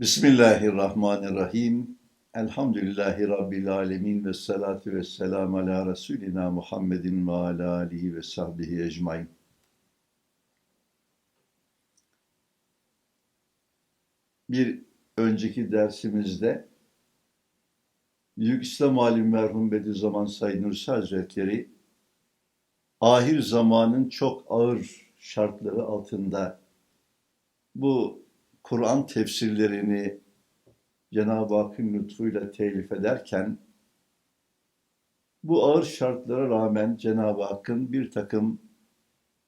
Bismillahirrahmanirrahim. Elhamdülillahi Rabbil alemin ve salatu ve selamu ala Resulina Muhammedin ve ala alihi ve sahbihi ecmain. Bir önceki dersimizde Büyük İslam alim merhum Bediüzzaman Said Nursi Hazretleri ahir zamanın çok ağır şartları altında bu Kur'an tefsirlerini Cenab-ı Hakk'ın lütfuyla telif ederken bu ağır şartlara rağmen Cenab-ı Hakk'ın bir takım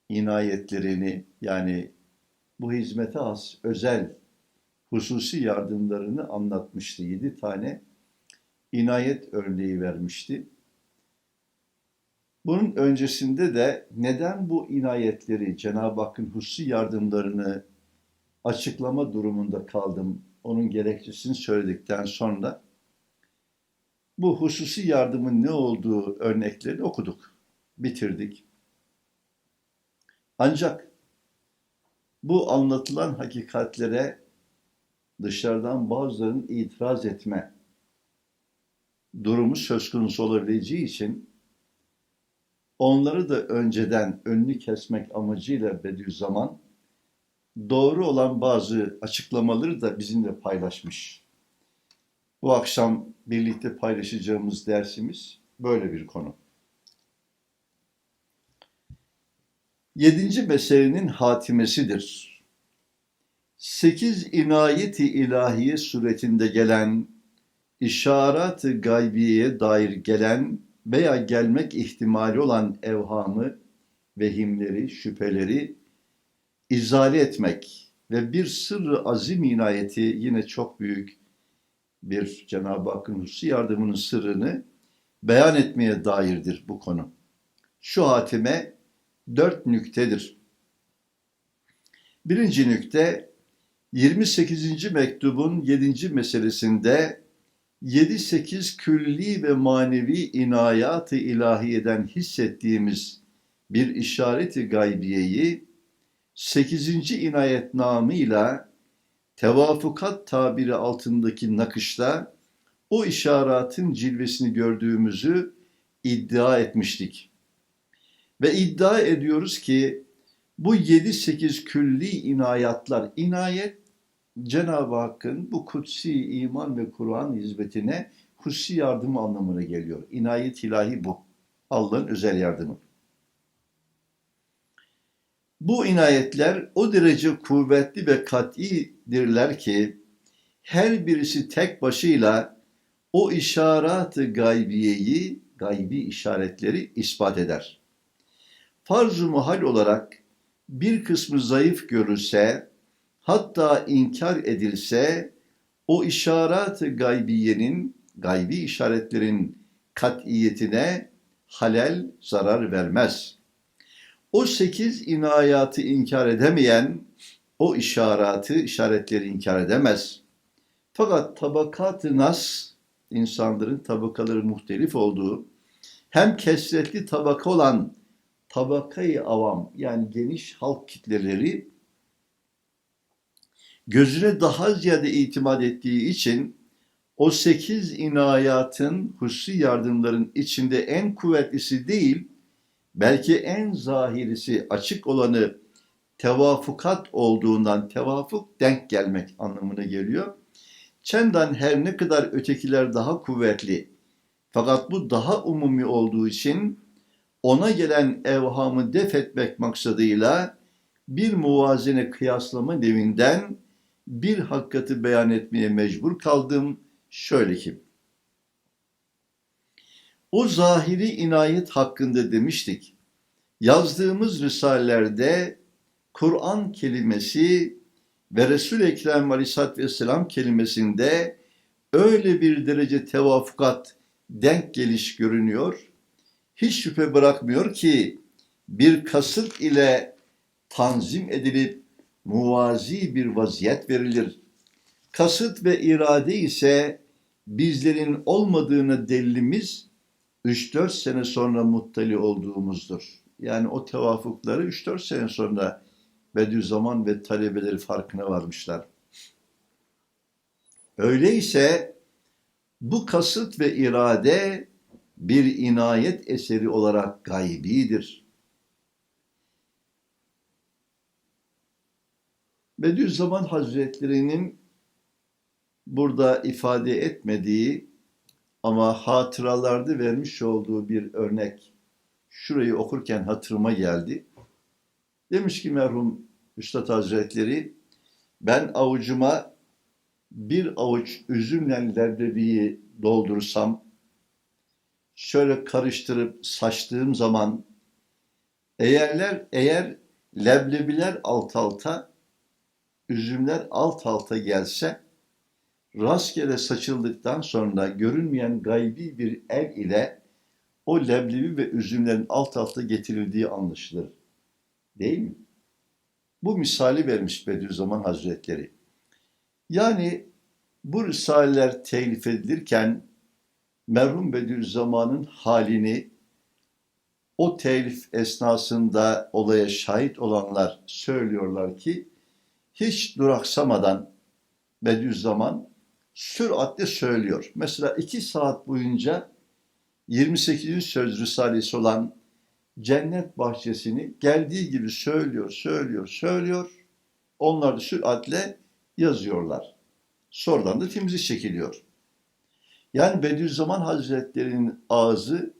inayetlerini yani bu hizmete has özel hususi yardımlarını anlatmıştı. Yedi tane inayet örneği vermişti. Bunun öncesinde de neden bu inayetleri, Cenab-ı Hakk'ın hususi yardımlarını açıklama durumunda kaldım. Onun gerekçesini söyledikten sonra bu hususi yardımın ne olduğu örneklerini okuduk, bitirdik. Ancak bu anlatılan hakikatlere dışarıdan bazılarının itiraz etme durumu söz konusu olabileceği için onları da önceden önünü kesmek amacıyla Bediüzzaman doğru olan bazı açıklamaları da bizimle paylaşmış. Bu akşam birlikte paylaşacağımız dersimiz böyle bir konu. Yedinci meselenin hatimesidir. Sekiz inayeti ilahiye suretinde gelen, işaret-ı gaybiyeye dair gelen veya gelmek ihtimali olan evhamı, vehimleri, şüpheleri izale etmek ve bir sırrı azim inayeti yine çok büyük bir Cenab-ı Hakk'ın hususi yardımının sırrını beyan etmeye dairdir bu konu. Şu hatime dört nüktedir. Birinci nükte 28. mektubun 7. meselesinde 7-8 külli ve manevi inayat-ı ilahiyeden hissettiğimiz bir işareti gaybiyeyi 8. inayetnamıyla tevafukat tabiri altındaki nakışta o işaretin cilvesini gördüğümüzü iddia etmiştik. Ve iddia ediyoruz ki bu 7-8 külli inayatlar, inayet Cenab-ı Hakk'ın bu kutsi iman ve Kur'an hizmetine kutsi yardım anlamına geliyor. İnayet ilahi bu. Allah'ın özel yardımı. Bu inayetler o derece kuvvetli ve kat'idirler ki her birisi tek başıyla o işaret-ı gaybiyeyi, gaybi işaretleri ispat eder. Farz-ı muhal olarak bir kısmı zayıf görülse, hatta inkar edilse, o işaret-ı gaybiyenin, gaybi işaretlerin kat'iyetine halel zarar vermez.'' O sekiz inayatı inkar edemeyen, o işaratı, işaretleri inkar edemez. Fakat tabakat-ı nas, insanların tabakaları muhtelif olduğu, hem kesretli tabaka olan tabakayı avam yani geniş halk kitleleri gözüne daha ziyade itimat ettiği için o sekiz inayatın, hususi yardımların içinde en kuvvetlisi değil, belki en zahirisi açık olanı tevafukat olduğundan tevafuk denk gelmek anlamına geliyor. Çendan her ne kadar ötekiler daha kuvvetli fakat bu daha umumi olduğu için ona gelen evhamı def etmek maksadıyla bir muvazene kıyaslama nevinden bir hakikati beyan etmeye mecbur kaldım. Şöyle ki, o zahiri inayet hakkında demiştik. Yazdığımız risalelerde Kur'an kelimesi ve Resul-i Ekrem Aleyhisselatü Vesselam kelimesinde öyle bir derece tevafukat, denk geliş görünüyor. Hiç şüphe bırakmıyor ki bir kasıt ile tanzim edilip muvazi bir vaziyet verilir. Kasıt ve irade ise bizlerin olmadığını delilimiz 3-4 sene sonra muttali olduğumuzdur. Yani o tevafukları 3-4 sene sonra Bediüzzaman ve talebeleri farkına varmışlar. Öyleyse bu kasıt ve irade bir inayet eseri olarak gaybidir. Bediüzzaman Hazretleri'nin burada ifade etmediği ama hatıralarda vermiş olduğu bir örnek şurayı okurken hatırıma geldi. Demiş ki merhum Üstad Hazretleri ben avucuma bir avuç üzümle leblebiyi doldursam şöyle karıştırıp saçtığım zaman eğerler eğer leblebiler alt alta üzümler alt alta gelse rastgele saçıldıktan sonra görünmeyen gaybi bir el ile o leblebi ve üzümlerin alt alta getirildiği anlaşılır. Değil mi? Bu misali vermiş Bediüzzaman Hazretleri. Yani bu risaleler telif edilirken merhum Bediüzzaman'ın halini o telif esnasında olaya şahit olanlar söylüyorlar ki hiç duraksamadan Bediüzzaman süratle söylüyor. Mesela iki saat boyunca 28. söz risalesi olan cennet bahçesini geldiği gibi söylüyor, söylüyor, söylüyor. Onlar da süratle yazıyorlar. Sonradan da temizi çekiliyor. Yani Bediüzzaman Hazretleri'nin ağzı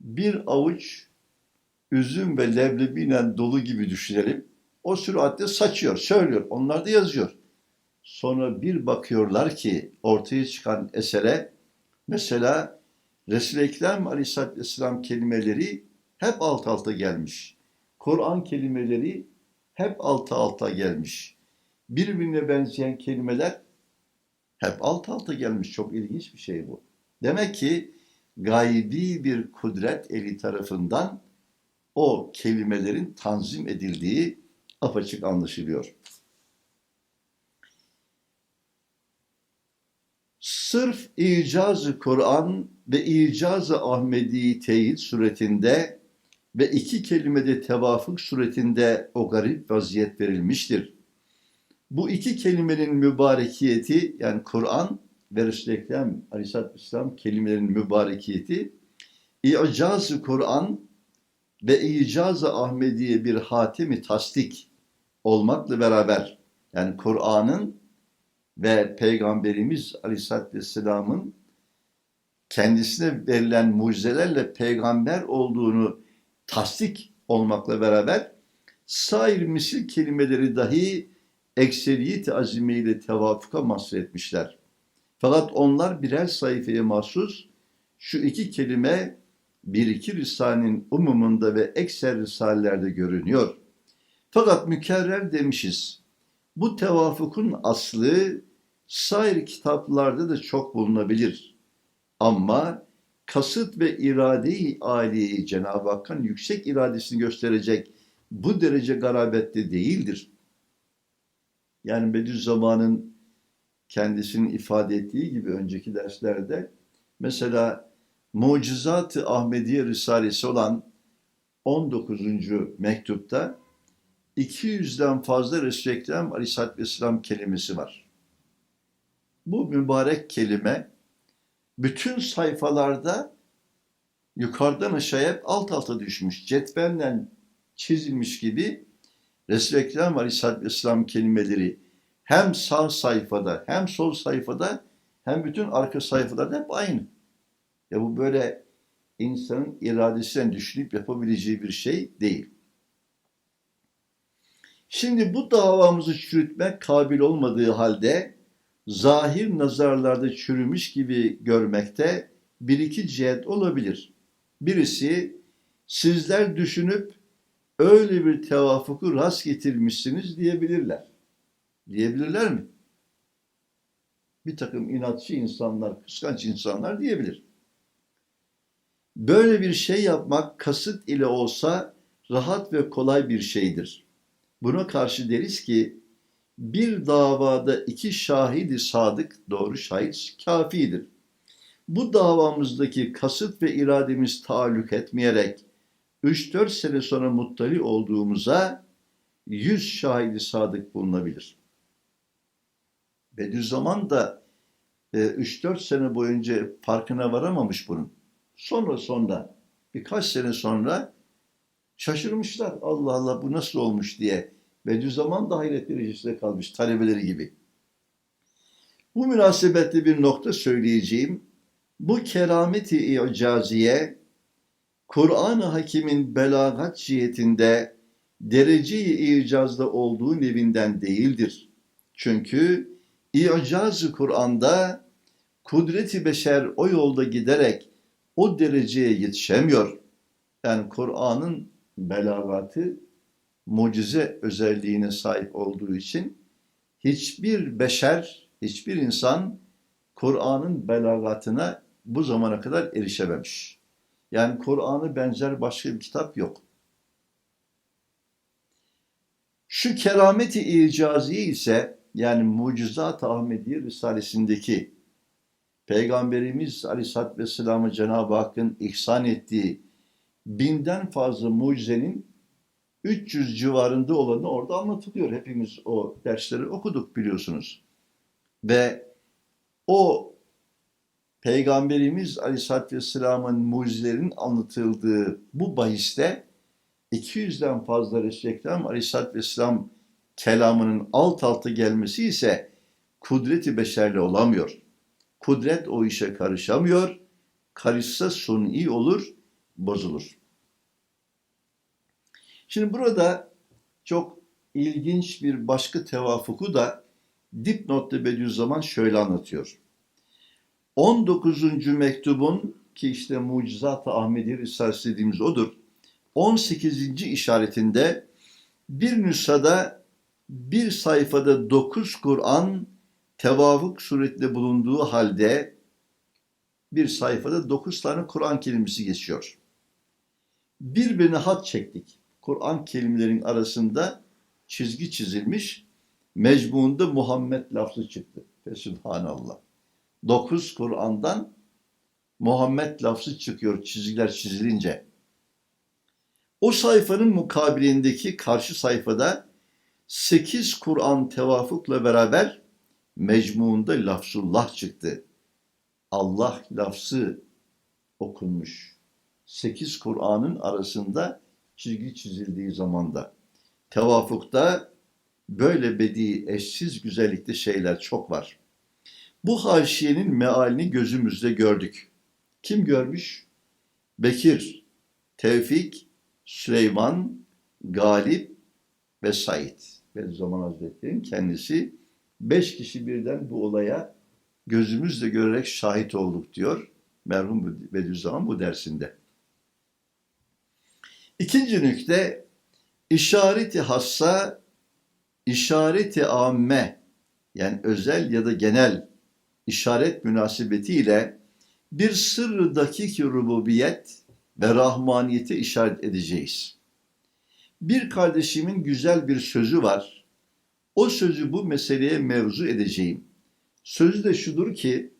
bir avuç üzüm ve leblebiyle dolu gibi düşünelim. O süratle saçıyor, söylüyor. Onlar da yazıyor. Sonra bir bakıyorlar ki ortaya çıkan esere mesela Resul-i Ekrem Aleyhisselatü Vesselam kelimeleri hep alt alta gelmiş. Kur'an kelimeleri hep alt alta gelmiş. Birbirine benzeyen kelimeler hep alt alta gelmiş. Çok ilginç bir şey bu. Demek ki gaybi bir kudret eli tarafından o kelimelerin tanzim edildiği apaçık anlaşılıyor. Sırf icazı Kur'an ve icazı Ahmedi teyit suretinde ve iki kelimede tevafuk suretinde o garip vaziyet verilmiştir. Bu iki kelimenin mübarekiyeti yani Kur'an ve Resul-i Ekrem Aleyhisselatü Vesselam kelimelerin mübarekiyeti İcaz-ı Kur'an ve İcaz-ı Ahmediye bir hatimi tasdik olmakla beraber yani Kur'an'ın ve Peygamberimiz Aleyhisselatü Vesselam'ın kendisine verilen mucizelerle peygamber olduğunu tasdik olmakla beraber sair misil kelimeleri dahi ekseriyet azimiyle tevafuka mahsus etmişler. Fakat onlar birer sayfaya mahsus şu iki kelime bir iki risalenin umumunda ve ekser risalelerde görünüyor. Fakat mükerrer demişiz. Bu tevafukun aslı sair kitaplarda da çok bulunabilir. Ama kasıt ve irade-i aliyeyi Cenab-ı Hakk'ın yüksek iradesini gösterecek bu derece garabette değildir. Yani Bediüzzaman'ın kendisinin ifade ettiği gibi önceki derslerde mesela Mucizat-ı Ahmediye Risalesi olan 19. mektupta 200'den fazla Resul-i Ekrem Aleyhisselatü kelimesi var. Bu mübarek kelime bütün sayfalarda yukarıdan aşağıya hep alt alta düşmüş. Cetvelle çizilmiş gibi Resul-i Ekrem Aleyhisselatü Vesselam kelimeleri hem sağ sayfada hem sol sayfada hem bütün arka sayfalarda hep aynı. Ya bu böyle insanın iradesinden düşünüp yapabileceği bir şey değil. Şimdi bu davamızı çürütmek kabil olmadığı halde zahir nazarlarda çürümüş gibi görmekte bir iki cihet olabilir. Birisi sizler düşünüp öyle bir tevafuku rast getirmişsiniz diyebilirler. Diyebilirler mi? Bir takım inatçı insanlar, kıskanç insanlar diyebilir. Böyle bir şey yapmak kasıt ile olsa rahat ve kolay bir şeydir. Buna karşı deriz ki bir davada iki şahidi sadık doğru şahit kafidir. Bu davamızdaki kasıt ve irademiz taalluk etmeyerek 3-4 sene sonra muttali olduğumuza 100 şahidi sadık bulunabilir. Bediüzzaman da e, 3-4 sene boyunca farkına varamamış bunun. Sonra sonra birkaç sene sonra şaşırmışlar. Allah Allah bu nasıl olmuş diye. Bediüzzaman da hayret derecesinde kalmış talebeleri gibi. Bu münasebetle bir nokta söyleyeceğim. Bu kerameti icaziye Kur'an-ı Hakim'in belagat cihetinde derece-i icazda olduğu nevinden değildir. Çünkü icaz-ı Kur'an'da kudreti beşer o yolda giderek o dereceye yetişemiyor. Yani Kur'an'ın belagatı mucize özelliğine sahip olduğu için hiçbir beşer, hiçbir insan Kur'an'ın belagatına bu zamana kadar erişememiş. Yani Kur'an'ı benzer başka bir kitap yok. Şu kerameti icaziye ise yani Mucizat-ı Ahmediye Risalesindeki Peygamberimiz Aleyhisselatü Vesselam'a Cenab-ı Hakk'ın ihsan ettiği binden fazla mucizenin 300 civarında olanı orada anlatılıyor. Hepimiz o dersleri okuduk biliyorsunuz. Ve o Peygamberimiz Aleyhisselatü Vesselam'ın mucizelerinin anlatıldığı bu bahiste 200'den fazla Resul-i Aleyhisselatü Vesselam kelamının alt alta gelmesi ise kudreti beşerli olamıyor. Kudret o işe karışamıyor. Karışsa suni olur, bozulur. Şimdi burada çok ilginç bir başka tevafuku da dipnotta Bediüzzaman şöyle anlatıyor. 19. mektubun ki işte Mucizat-ı Ahmedi Risalesi dediğimiz odur. 18. işaretinde bir nüshada bir sayfada 9 Kur'an tevafuk suretinde bulunduğu halde bir sayfada 9 tane Kur'an kelimesi geçiyor. Birbirine hat çektik. Kur'an kelimelerin arasında çizgi çizilmiş. Mecmuunda Muhammed lafzı çıktı. Ve Subhanallah. Dokuz Kur'an'dan Muhammed lafzı çıkıyor çizgiler çizilince. O sayfanın mukabilindeki karşı sayfada sekiz Kur'an tevafukla beraber mecmuunda lafzullah çıktı. Allah lafzı okunmuş. Sekiz Kur'an'ın arasında çizgi çizildiği zamanda. Tevafukta böyle bedi, eşsiz güzellikte şeyler çok var. Bu haşiyenin mealini gözümüzde gördük. Kim görmüş? Bekir, Tevfik, Süleyman, Galip ve Said. Bediüzzaman Hazretleri'nin kendisi beş kişi birden bu olaya gözümüzle görerek şahit olduk diyor merhum Bediüzzaman bu dersinde. İkinci nükte işareti hassa, işareti amme yani özel ya da genel işaret münasebetiyle bir sırrı dakiki rububiyet ve rahmaniyete işaret edeceğiz. Bir kardeşimin güzel bir sözü var. O sözü bu meseleye mevzu edeceğim. Sözü de şudur ki,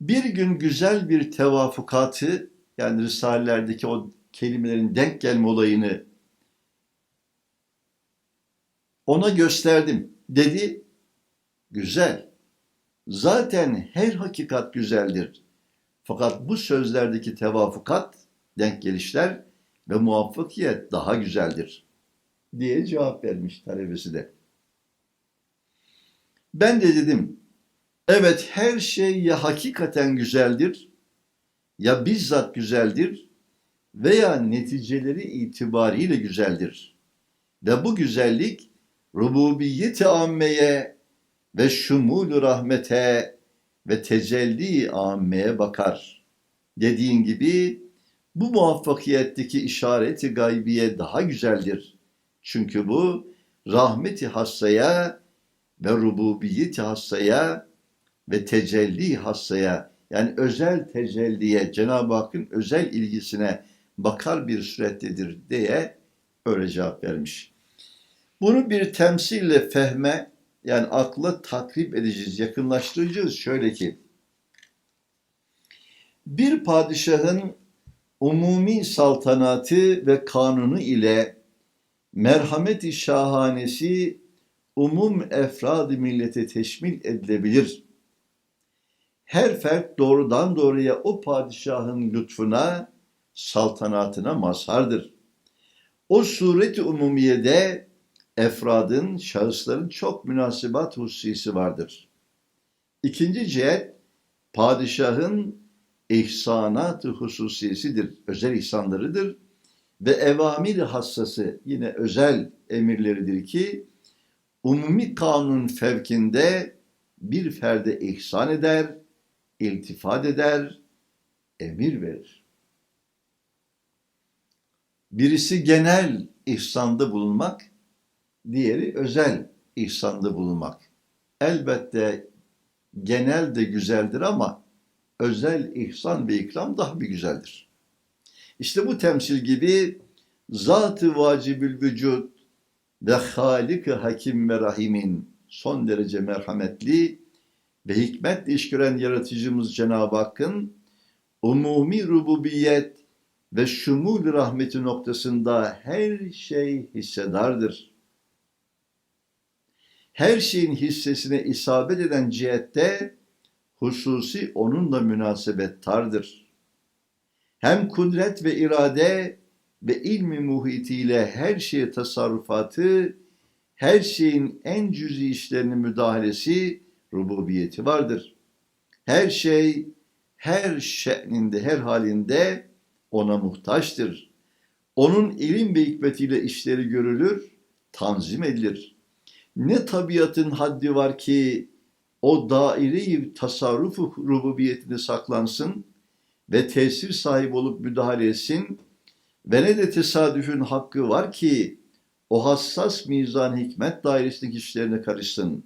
bir gün güzel bir tevafukatı yani Risalelerdeki o kelimelerin denk gelme olayını ona gösterdim. Dedi, güzel. Zaten her hakikat güzeldir. Fakat bu sözlerdeki tevafukat, denk gelişler ve muvaffakiyet daha güzeldir diye cevap vermiş talebesi de. Ben de dedim, evet her şey ya hakikaten güzeldir ya bizzat güzeldir veya neticeleri itibariyle güzeldir. Ve bu güzellik rububiyeti ammeye ve şumul rahmete ve tecelli ammeye bakar. Dediğin gibi bu muvaffakiyetteki işareti gaybiye daha güzeldir. Çünkü bu rahmeti hassaya ve rububiyeti hassaya ve tecelli hassaya yani özel tecelliye, Cenab-ı Hakk'ın özel ilgisine bakar bir surettedir diye öyle cevap vermiş. Bunu bir temsille fehme yani akla takrip edeceğiz, yakınlaştıracağız. Şöyle ki, bir padişahın umumi saltanatı ve kanunu ile merhameti şahanesi umum efrad millete teşmil edilebilir. Her fert doğrudan doğruya o padişahın lütfuna, saltanatına mazhardır. O suret-i umumiyede efradın, şahısların çok münasibat hususisi vardır. İkinci cihet, padişahın ihsanat-ı hususiyesidir, özel ihsanlarıdır ve evamir hassası yine özel emirleridir ki umumi kanun fevkinde bir ferde ihsan eder, iltifat eder, emir verir. Birisi genel ihsanda bulunmak, diğeri özel ihsanda bulunmak. Elbette genel de güzeldir ama özel ihsan ve ikram daha bir güzeldir. İşte bu temsil gibi zat-ı vacibül vücud ve halik hakim ve rahimin son derece merhametli ve hikmetle iş gören yaratıcımız Cenab-ı Hakk'ın umumi rububiyet ve şumul rahmeti noktasında her şey hissedardır. Her şeyin hissesine isabet eden cihette hususi onunla münasebettardır. Hem kudret ve irade ve ilmi muhitiyle her şeye tasarrufatı, her şeyin en cüzi işlerini müdahalesi, rububiyeti vardır. Her şey, her şe'ninde, her halinde ona muhtaçtır. Onun ilim ve hikmetiyle işleri görülür, tanzim edilir. Ne tabiatın haddi var ki o daire-i tasarrufu rububiyetini saklansın ve tesir sahibi olup müdahale etsin ve ne de tesadüfün hakkı var ki o hassas mizan hikmet dairesindeki işlerine karışsın.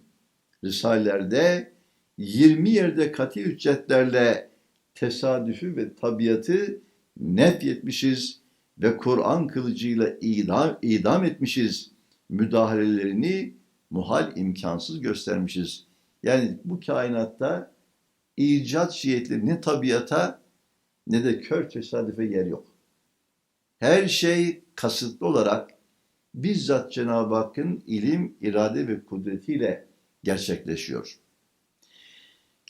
Risalelerde 20 yerde kati hüccetlerle tesadüfü ve tabiatı nefyetmişiz ve Kur'an kılıcıyla idam, idam etmişiz. Müdahalelerini muhal imkansız göstermişiz. Yani bu kainatta icat şiitli ne tabiata ne de kör tesadüfe yer yok. Her şey kasıtlı olarak bizzat Cenab-ı Hakk'ın ilim, irade ve kudretiyle gerçekleşiyor.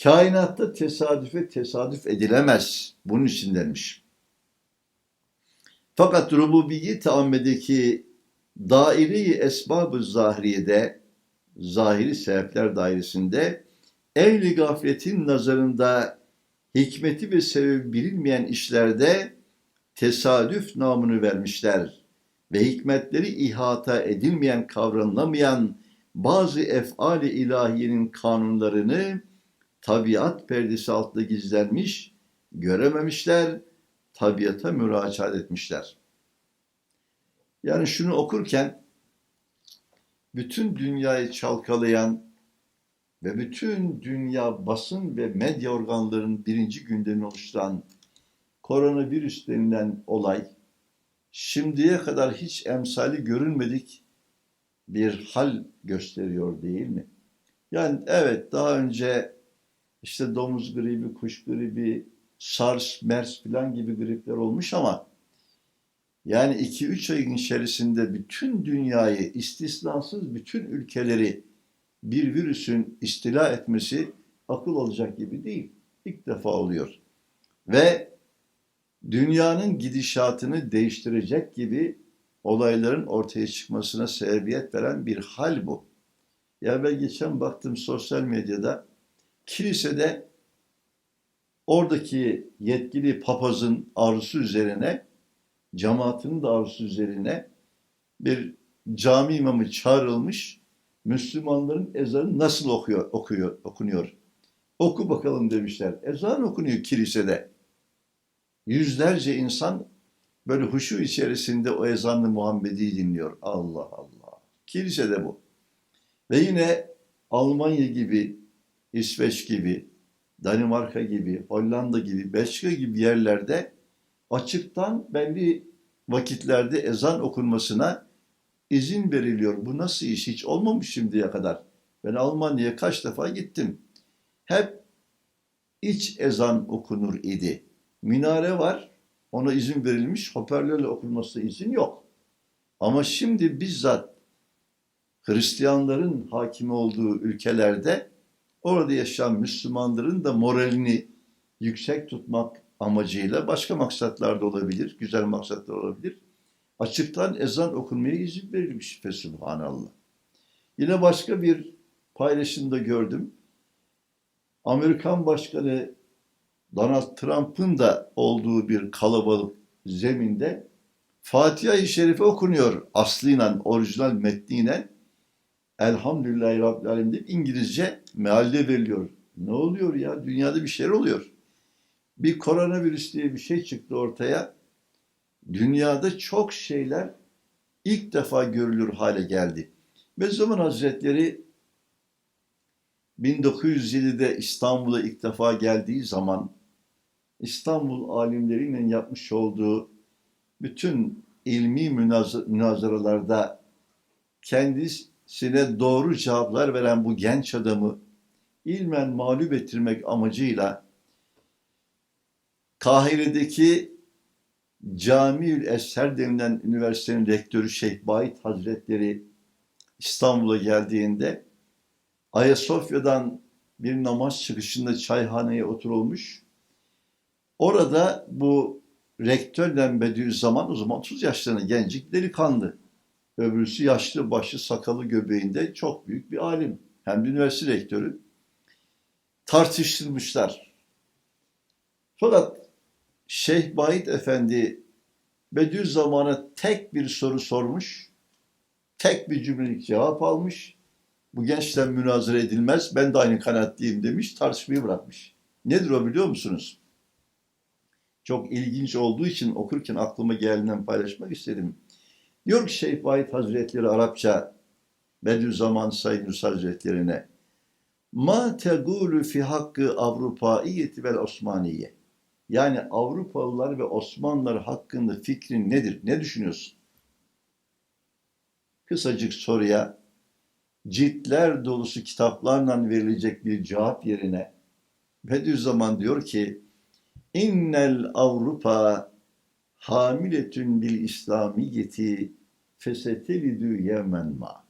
Kainatta tesadüfe tesadüf edilemez. Bunun için denmiş. Fakat rububiyet ammedeki daire-i esbab-ı zahiriyede, zahiri sebepler dairesinde ehli gafletin nazarında hikmeti ve sebebi bilinmeyen işlerde tesadüf namını vermişler ve hikmetleri ihata edilmeyen, kavranılamayan bazı efali ilahiyenin kanunlarını tabiat perdesi altında gizlenmiş, görememişler, tabiata müracaat etmişler. Yani şunu okurken bütün dünyayı çalkalayan ve bütün dünya basın ve medya organlarının birinci gündemini oluşturan koronavirüs denilen olay şimdiye kadar hiç emsali görülmedik bir hal gösteriyor değil mi? Yani evet daha önce işte domuz gribi, kuş gribi, SARS, MERS falan gibi gripler olmuş ama yani 2-3 ayın içerisinde bütün dünyayı istisnasız bütün ülkeleri bir virüsün istila etmesi akıl olacak gibi değil. İlk defa oluyor. Ve dünyanın gidişatını değiştirecek gibi olayların ortaya çıkmasına sebebiyet veren bir hal bu. Ya ben geçen baktım sosyal medyada kilisede oradaki yetkili papazın arzusu üzerine cemaatinin de arzusu üzerine bir cami imamı çağrılmış Müslümanların ezanı nasıl okuyor, okuyor, okunuyor. Oku bakalım demişler. Ezan okunuyor kilisede. Yüzlerce insan böyle huşu içerisinde o ezanlı Muhammed'i dinliyor. Allah Allah. Kilisede bu. Ve yine Almanya gibi, İsveç gibi, Danimarka gibi, Hollanda gibi, Belçika gibi yerlerde açıktan belli vakitlerde ezan okunmasına izin veriliyor. Bu nasıl iş? Hiç olmamış şimdiye kadar. Ben Almanya'ya kaç defa gittim. Hep iç ezan okunur idi. Minare var, ona izin verilmiş, hoparlörle okunmasına izin yok. Ama şimdi bizzat Hristiyanların hakim olduğu ülkelerde orada yaşayan Müslümanların da moralini yüksek tutmak amacıyla başka maksatlar da olabilir, güzel maksatlar olabilir. Açıktan ezan okunmaya izin verilmiş Fesubhanallah. Yine başka bir paylaşımda gördüm. Amerikan Başkanı Donald Trump'ın da olduğu bir kalabalık zeminde Fatiha-i Şerife okunuyor aslıyla, orijinal metniyle. Elhamdülillahi Rabbil Alemin deyip İngilizce mealle veriliyor. Ne oluyor ya? Dünyada bir şeyler oluyor. Bir koronavirüs diye bir şey çıktı ortaya. Dünyada çok şeyler ilk defa görülür hale geldi. Bediüzzaman Hazretleri 1907'de İstanbul'a ilk defa geldiği zaman İstanbul alimleriyle yapmış olduğu bütün ilmi münazaralarda kendisine doğru cevaplar veren bu genç adamı ilmen mağlup ettirmek amacıyla Kahire'deki Camiül Eser denilen üniversitenin rektörü Şeyh Bayit Hazretleri İstanbul'a geldiğinde Ayasofya'dan bir namaz çıkışında çayhaneye oturulmuş. Orada bu rektörden Bediüzzaman o zaman 30 yaşlarında gencik delikanlı. Öbürsü yaşlı başı sakalı göbeğinde çok büyük bir alim. Hem de üniversite rektörü. Tartıştırmışlar. Fakat Şeyh Bayit Efendi Bediüzzaman'a tek bir soru sormuş. Tek bir cümlelik cevap almış. Bu gençten münazara edilmez. Ben de aynı kanaatliyim demiş. Tartışmayı bırakmış. Nedir o biliyor musunuz? Çok ilginç olduğu için okurken aklıma geldiğinden paylaşmak istedim. Diyor ki Şeyh Bayit Hazretleri Arapça Bediüzzaman Said Nursi Hazretlerine Ma tegulu fi hakkı Avrupaiyeti vel Osmaniye yani Avrupalılar ve Osmanlılar hakkında fikrin nedir? Ne düşünüyorsun? Kısacık soruya ciltler dolusu kitaplarla verilecek bir cevap yerine Bediüzzaman diyor ki innel Avrupa hamiletün bil İslamiyeti fesetelidü yemen ma.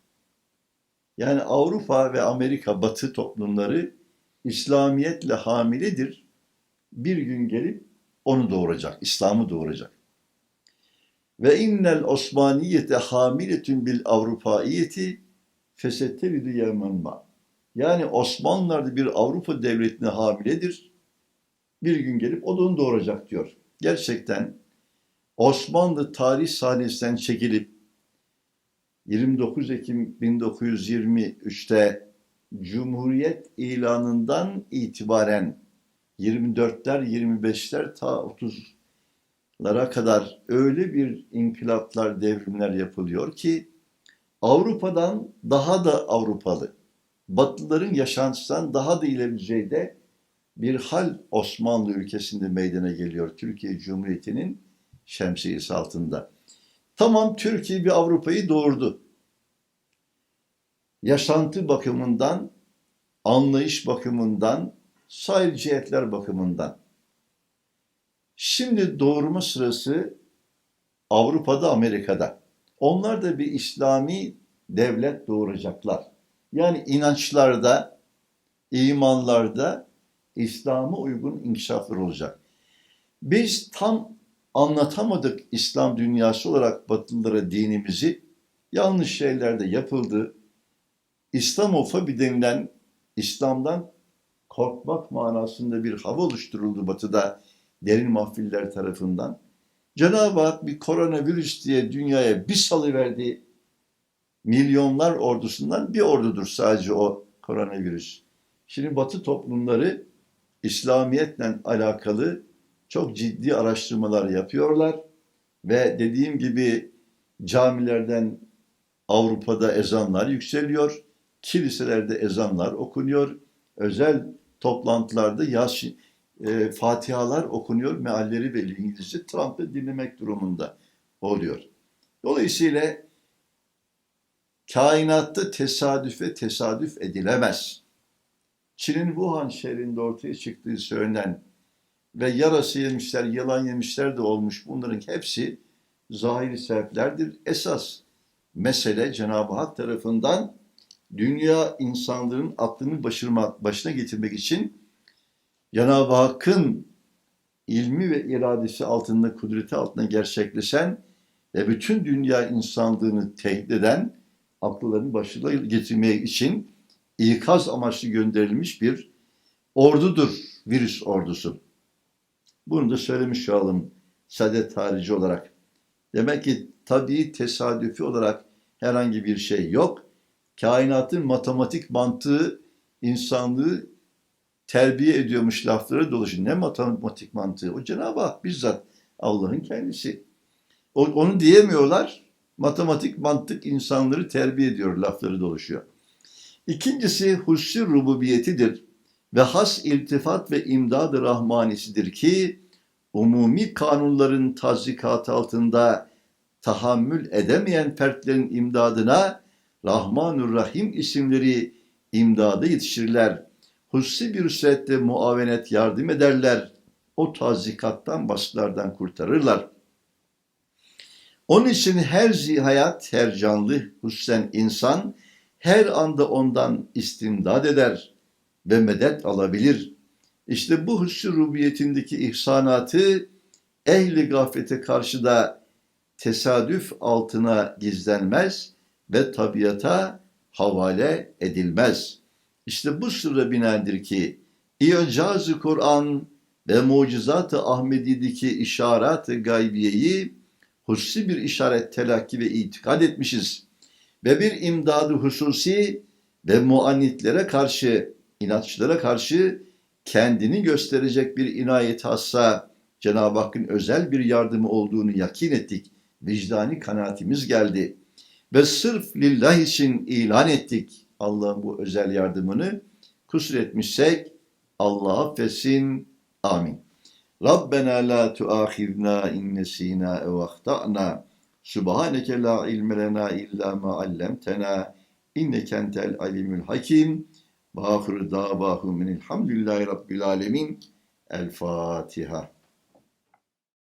Yani Avrupa ve Amerika batı toplumları İslamiyetle hamiledir bir gün gelip onu doğuracak, İslam'ı doğuracak. Ve innel Osmaniyete hamiletün bil Avrupaiyeti fesetteridu yemenma. Yani Osmanlılar da bir Avrupa devletine hamiledir. Bir gün gelip o da onu doğuracak diyor. Gerçekten Osmanlı tarih sahnesinden çekilip 29 Ekim 1923'te Cumhuriyet ilanından itibaren 24'ler, 25'ler ta 30'lara kadar öyle bir inkılaplar, devrimler yapılıyor ki Avrupa'dan daha da Avrupalı, Batılıların yaşantısından daha da ileri düzeyde bir hal Osmanlı ülkesinde meydana geliyor. Türkiye Cumhuriyeti'nin şemsiyesi altında. Tamam Türkiye bir Avrupa'yı doğurdu. Yaşantı bakımından, anlayış bakımından, sair cihetler bakımından. Şimdi doğurma sırası Avrupa'da, Amerika'da. Onlar da bir İslami devlet doğuracaklar. Yani inançlarda, imanlarda İslam'a uygun inkişaflar olacak. Biz tam anlatamadık İslam dünyası olarak Batılılara dinimizi. Yanlış şeyler de yapıldı. İslamofobi denilen İslam'dan korkmak manasında bir hava oluşturuldu batıda derin mahfiller tarafından. Cenab-ı Hak bir koronavirüs diye dünyaya bir salıverdi. Milyonlar ordusundan bir ordudur sadece o koronavirüs. Şimdi batı toplumları İslamiyetle alakalı çok ciddi araştırmalar yapıyorlar ve dediğim gibi camilerden Avrupa'da ezanlar yükseliyor, kiliselerde ezanlar okunuyor, özel toplantılarda yaz e, fatihalar okunuyor, mealleri belli İngilizce. Trump da dinlemek durumunda oluyor. Dolayısıyla kainatta tesadüfe tesadüf edilemez. Çin'in Wuhan şehrinde ortaya çıktığı söylenen ve yarası yemişler, yılan yemişler de olmuş. Bunların hepsi zahiri sebeplerdir. Esas mesele Cenab-ı Hak tarafından dünya insanların aklını başırma, başına getirmek için Cenab-ı Hakk'ın ilmi ve iradesi altında, kudreti altında gerçekleşen ve bütün dünya insanlığını tehdit eden akıllarını başına getirmeye için ikaz amaçlı gönderilmiş bir ordudur virüs ordusu. Bunu da söylemiş olalım saadet harici olarak. Demek ki tabii tesadüfi olarak herhangi bir şey yok. Kainatın matematik mantığı insanlığı terbiye ediyormuş lafları dolaşıyor. Ne matematik mantığı? O Cenab-ı Hak bizzat Allah'ın kendisi. Onu diyemiyorlar. Matematik mantık insanları terbiye ediyor lafları dolaşıyor. İkincisi hussi rububiyetidir ve has iltifat ve imdad-ı rahmanisidir ki umumi kanunların tazikatı altında tahammül edemeyen fertlerin imdadına Rahmanur Rahim isimleri imdada yetişirler. Hussi bir surette muavenet yardım ederler. O tazikattan, baskılardan kurtarırlar. Onun için her zihayat, her canlı, hususen insan her anda ondan istimdad eder ve medet alabilir. İşte bu hussi rubiyetindeki ihsanatı ehli gaflete karşı da tesadüf altına gizlenmez ve tabiata havale edilmez. İşte bu sırra binaendir ki İcaz-ı Kur'an ve mucizat-ı Ahmedi'deki işaret-ı gaybiyeyi hususi bir işaret telakki ve itikad etmişiz. Ve bir imdadı hususi ve muannitlere karşı, inatçılara karşı kendini gösterecek bir inayet hassa Cenab-ı Hakk'ın özel bir yardımı olduğunu yakin ettik. Vicdani kanaatimiz geldi. Ve sırf lillah için ilan ettik Allah'ın bu özel yardımını. Kusur etmişsek Allah affetsin. Amin. Rabbena la tuahizna in nesina. Subhaneke la ilme lena illa ma allamtena. İnneke entel alimul hakim. Ve ahir davahum minilhamdülillahi rabbil alemin. El Fatiha.